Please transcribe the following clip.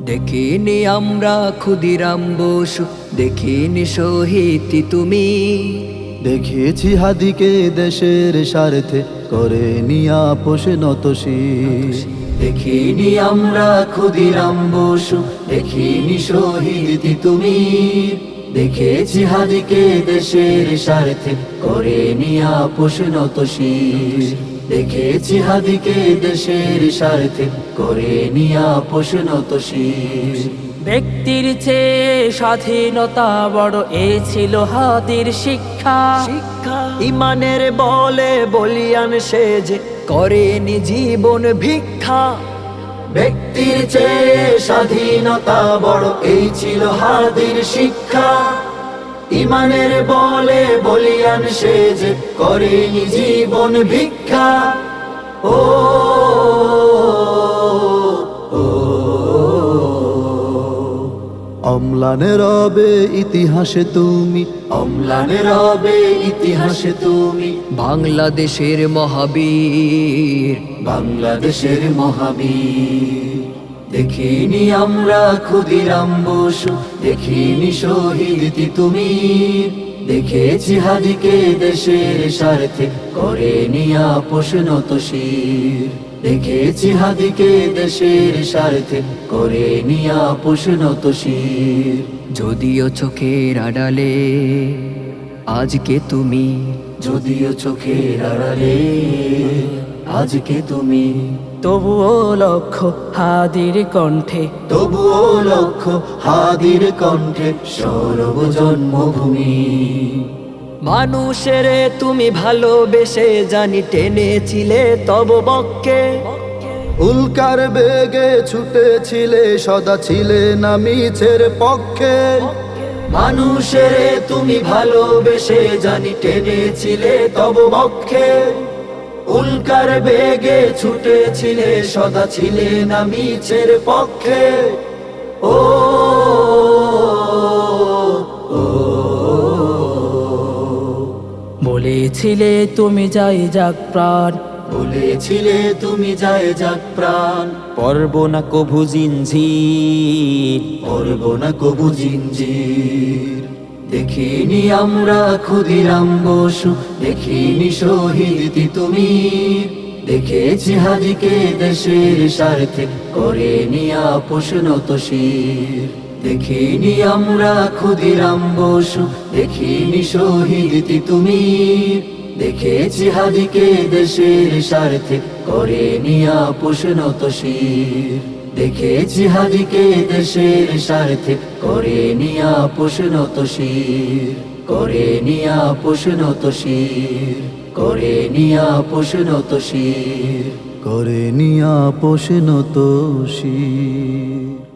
দেখিনি আমরা ক্ষুদিরাম বসু দেখিনি শহীদ তুমি। দেখেছি হাদিকে দেশের স্বার্থে করে নিয়া পোষে নত শীষ দেখিনি আমরা ক্ষুদিরাম বসু দেখিনি শহীদ তুমি। দেখেছি হাদিকে দেশের স্বার্থে করে নিয়া পোষণত শীষ দেখেছি হাদিকে দেশের স্বার্থে করে নিয়া পোষণত শীষ ব্যক্তির চেয়ে স্বাধীনতা বড় এ ছিল হাদির শিক্ষা। শিক্ষা। ইমানের বলে বলিয়ান সে যে করেনি জীবন ভিক্ষা। ব্যক্তির চেয়ে স্বাধীনতা বড় এই ছিল হাদির শিক্ষা। ইমানের বলে বলিয়ান সে যে করেনি জীবন ভিক্ষা। ও। অম্লানে রবে ইতিহাসে তুমি। অম্লানে রবে ইতিহাসে তুমি। বাংলাদেশের মহাবীর। বাংলাদেশের মহাবীর। দেখিনি আমরা ক্ষুদিরাম বসু দেখিনি শহীদ তুমি। দেখেছি হাদিকে দেশের স্বার্থে করে নিয়া পোষণত শির। দেখেছি হাদিকে দেশের স্বার্থে করে নিয়া পোষণত শির। যদিও চোখের আড়ালে আজকে তুমি। যদিও চোখের আড়ালে আজকে তুমি। তবুও লক্ষ্য হাদির কণ্ঠে। তবুও লক্ষ্য হাদির কণ্ঠে সৌরভ জন্মভূমি। মানুষের তুমি ভালোবেসে জানি টেনেছিলে তব বক্ষে। উল্কার বেগে ছুটেছিলে সদা ছিলে না মিছের পক্ষে। মানুষের তুমি ভালোবেসে জানি টেনেছিলে তব বক্ষে। উল্কার বেগে ছুটেছিলে সদা ছিলে না মিছের পক্ষে। ও বলেছিলে তুমি যাই যাক প্রাণ। বলেছিলে তুমি যায় যাক প্রাণ। পর্ব না কভু জিনঝির। পরব না কবু জিঞ্জির দেখিনি আমরা ক্ষুদিরাম বসু, দেখিনি শহীদ তুমি। দেখেছি হাদিকে দেশের স্বার্থে করে নিয়া পোষণত শির দেখিনি আমরা ক্ষুদিরাম বসু, দেখিনি শহীদ তুমি। দেখেছি হাদিকে দেশের স্বার্থে করে নিয়া পোষণত শির দেখেছি হাদিকে দেশের স্বার্থে করে নিয়া পোষণত শির, করে নিয়া পোষণত শির, করে নিয়া পোষণত শির, করে নিয়া পোষণ তো শীষ